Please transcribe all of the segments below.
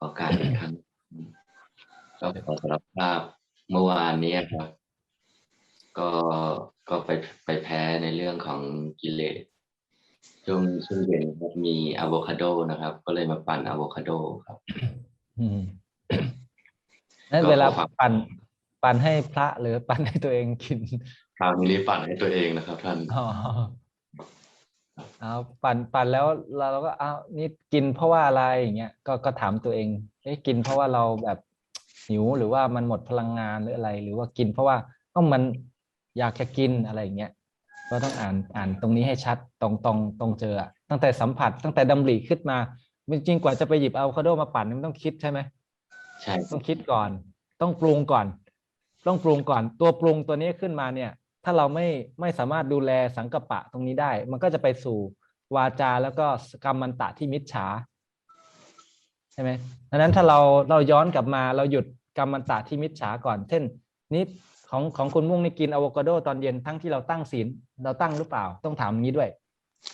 โอกาสอีกครั้งก็ขอสารภาพเมื่อวานนี้ครับ ก็ก็ไปไปแพ้ในเรื่องของกิเลสช่วงช่วงเย็นครับมีอะโวคาโดนะครับ ก็เลยมาปั่นอะโวคาโดครับนั่นเวลาปั่นปั่นให้พระหรือปั่นให้ตัวเองกินคราวนี้ปั่นให้ตัวเองนะครับ ท่านอ๋อ เอาปั่นปั่นแล้วเราเราก็เอานี่กินเพราะว่าอะไรอย่างเงี้ยก็ก็ถามตัวเองเอ๊ะกินเพราะว่าเราแบบหิวหรือว่ามันหมดพลังงานหรืออะไร หรือว่ากินเพราะว่าก็มันอยากจะกินอะไรอย่างเงี้ยก็ต้องอ่านอ่านตรงนี้ให้ชัดตรงตรงตรงเจออะตั้งแต่สัมผัสตั้งแต่ดำริขึ้นมาจริงๆกว่าจะไปหยิบอะโวคาโดมาปั่นมันต้องคิดใช่ไหมใช่คต้รัอบงคิดก่อน ต้องปรุงก่อน ต้องปรุงก่อน ตัวปรุงตัวนี้ขึ้นมาเนี่ย ถ้าเราไม่ไม่สามารถดูแลสังกปะตรงนี้ได้ มันก็จะไปสู่วาจาแล้วก็กรรมันตะที่มิจฉาใช่ไหมดังนั้นถ้าเราเราย้อนกลับมาเราหยุดกรรมันตะที่มิจฉาก่อน เช่นนี่ของของคุณมุ่งนี่กินอะโวคาโดตอนเย็นทั้งที่เราตั้งศีลเราตั้งหรือเปล่าต้องถามอย่างนี้ด้วย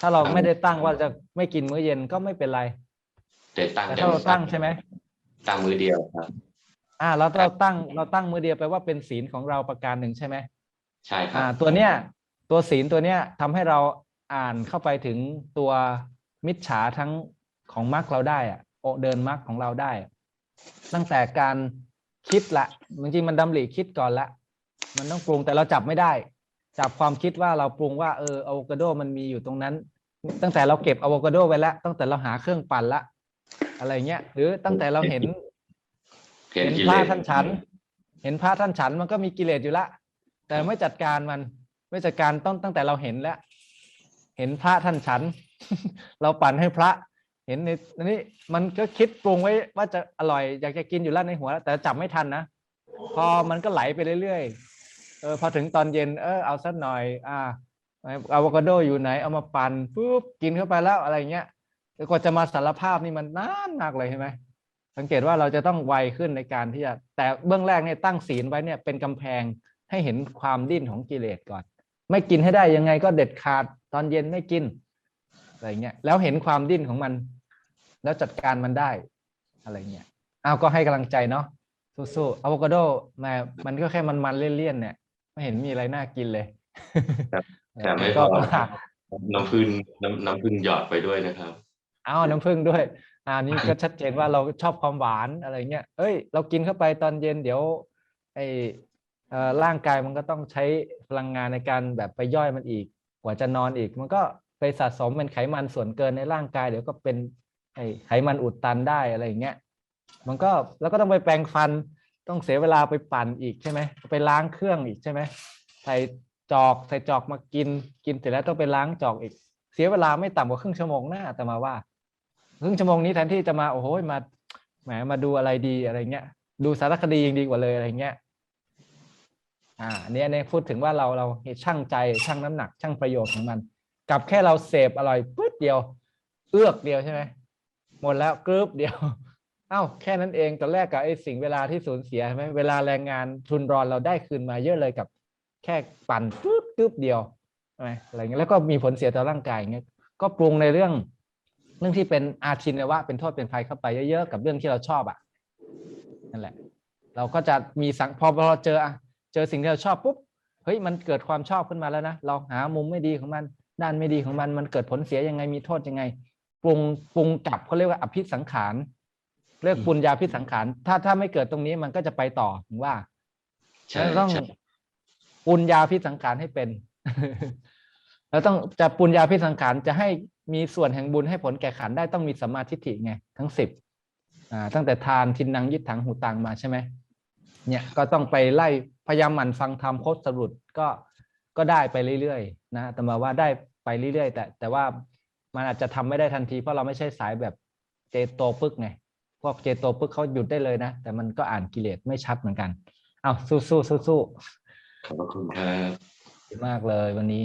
ถ้าเราไม่ได้ตั้งว่าจะไม่กินมื้อเย็นก็ไม่เป็นไรแต่ตั้งแต่แต่ถ้าเราตั้งใช่ไหมตั้งมือเดียวครับ อ่าเราเราตั้งเราตั้งมือเดียวไปลว่าเป็นศีลของเราประการหนึ่งใช่ไหม ใช่ครัอ่าบตัวเนี้ยตัวศีลตัวเนี้ยทำให้เราอ่านเข้าไปถึงตัวมิจฉาทั้งของมรรคเราได้อะโอเดินมรรคของเราได้อะตั้งแต่การคิดละจริงๆมันดำริคิดก่อนละ มันต้องปรุงแต่เราจับไม่ได้ จับความคิดว่าเราปรุงว่าเอออะโวคาโดมันมีอยู่ตรงนั้น ตั้งแต่เราเก็บอะโวคาโดไว้แล้วตั้งแต่เราหาเครื่องปั่นละ อะไรเงี้ย หรือตั้งแต่เราเห็น เห็นเห็นกิพเลระสท่านฉัน เห็นพระท่านฉันมันก็มีกิเลสอยู่ละ แต่ไม่จัดการมัน ไม่จัดการต้องตั้งแต่เราเห็นแล้ว เห็นพระท่านฉัน เราปั่นให้พระ เห็นในอันนี้มันก็คิดปรุงไว้ว่าจะอร่อยอยากจะกินอยู่แล้วในหัวแต่จับไม่ทันนะพอมันก็ไหลไปเรื่อยๆเออพอถึงตอนเย็นเออเอาสักหน่อย อ่าอะโวคาโดอยู่ไหนเอามาปั่นปุ๊บกินเข้าไปแล้วอะไรเงี้ยกว่าจะมาสารภาพนี่มันนานมากเลยใช่ไหมสังเกตว่าเราจะต้องไวขึ้นในการที่จะแต่เบื้องแรกเนี่ยตั้งศีลไว้เนี่ยเป็นกำแพง ให้เห็นความดิ้นของกิเลสก่อน ไม่กินให้ได้ยังไงก็เด็ดขาดตอนเย็นไม่กินอะไรเงี้ยแล้วเห็นความดิ้นของมัน แล้วจัดการมันได้อะไรเงี้ยอ้าวก็ให้กำลังใจเนาะสู้ๆอะโวคาโดมามันก็แค่มันๆเลี่ยนๆเนี่ย ไม่เห็นมีอะไรน่ากินเลยแต่ไม่พก็อน้ำผึ้งน้ำน้ำผึ้งหยอดไปด้วยนะครับเอาน้ำผึ้งด้วยอ่านี่ก็ชัดเจนว่าเราชอบความหวานอะไรเงี้ย เอ้ย เรากินเข้าไปตอนเย็นเดี๋ยว ไอเอ่อ ร่างกายมันก็ต้องใช้พลังงานในการแบบไปย่อยมันอีก กว่าจะนอนอีก มันก็ไปสะสมเป็นไขมันส่วนเกินในร่างกาย เดี๋ยวก็เป็นไอไขมันอุดตันได้อะไรอย่างเงี้ย มันก็แล้วก็ต้องไปแปรงฟัน ต้องเสียเวลาไปปั่นอีกใช่ไหมไปล้างเครื่องอีกใช่ไหมใส่จอกใส่จอกมากินกินเสร็จแล้วต้องไปล้างจอกอีก เสียเวลาไม่ต่ำกว่าครึ่งชั่วโมงหน้าแต่มาว่าครึ่งชั่วโมงนี้แทนที่จะมาโอ้โหมาแหมมาดูอะไรดีอะไรเงี้ย ดูสารคดียังดีกว่าเลยอะไรเงี้ย อ่าอันนี้อันนี้พูดถึงว่าเราเราช่างใจช่างน้ำหนักช่างประโยชน์ของมัน กับแค่เราเสพอร่อยปึ๊ดเดียว เอื้อกเดียวใช่ไหมหมดแล้วกรึบเดียวเอ้าแค่นั้นเองตอนแรกกับไอ้สิ่งเวลาที่สูญเสียใช่ไหมเวลาแรงงานทุนรอนเราได้คืนมาเยอะเลยกับ แค่ปั่นปึ๊บกึบเดียวใช่ไหมอะไรเงี้ยแล้วก็มีผลเสียต่อร่างกายอย่างเงี้ยก็ปรุงในเรื่อง เรื่องที่เป็นอาชินวะเป็นโทษเป็นภัยเข้าไปเยอะๆกับเรื่องที่เราชอบอะนั่นแหละ เราก็จะมีสังพอเราเจออะ เจอสิ่งที่เราชอบปุ๊บเฮ้ยมันเกิดความชอบขึ้นมาแล้วนะเราหามุมไม่ดีของมัน ด้านไม่ดีของมันมันเกิดผลเสียยังไงมีโทษยังไงปรุงปรุงกลับเขาเรียกว่าอภิสังขารเรียกปุญญาพิสังขารถ้าถ้าไม่เกิดตรงนี้มันก็จะไปต่อถึงว่าใช่เราต้องใช่ปุญญาพิสังขารให้เป็นเราต้องจะปุญญาพิสังขารจะให้มีส่วนแห่งบุญให้ผลแก่ขันได้ต้องมีสัมมาทิฏฐิไง ทั้งสิบอ่าตั้งแต่ทานทินนังยิดถังหูตังมาใช่ไหม เนี่ยก็ต้องไปไล่พยายามหมั่นฟังธรรมโคตรสรุปก็ก็ได้ไปเรื่อยๆนะแต่มาว่าได้ไปเรื่อยๆ แต่แต่ว่ามันอาจจะทำไม่ได้ทันทีเพราะเราไม่ใช่สายแบบเจโตปึกไงพวกเจโตปึกเขาหยุดได้เลยนะ แต่มันก็อ่านกิเลสไม่ชัดเหมือนกัน เอาสู้สู้สู้สู้ขอบพระคุณครับดีมากเลยวันนี้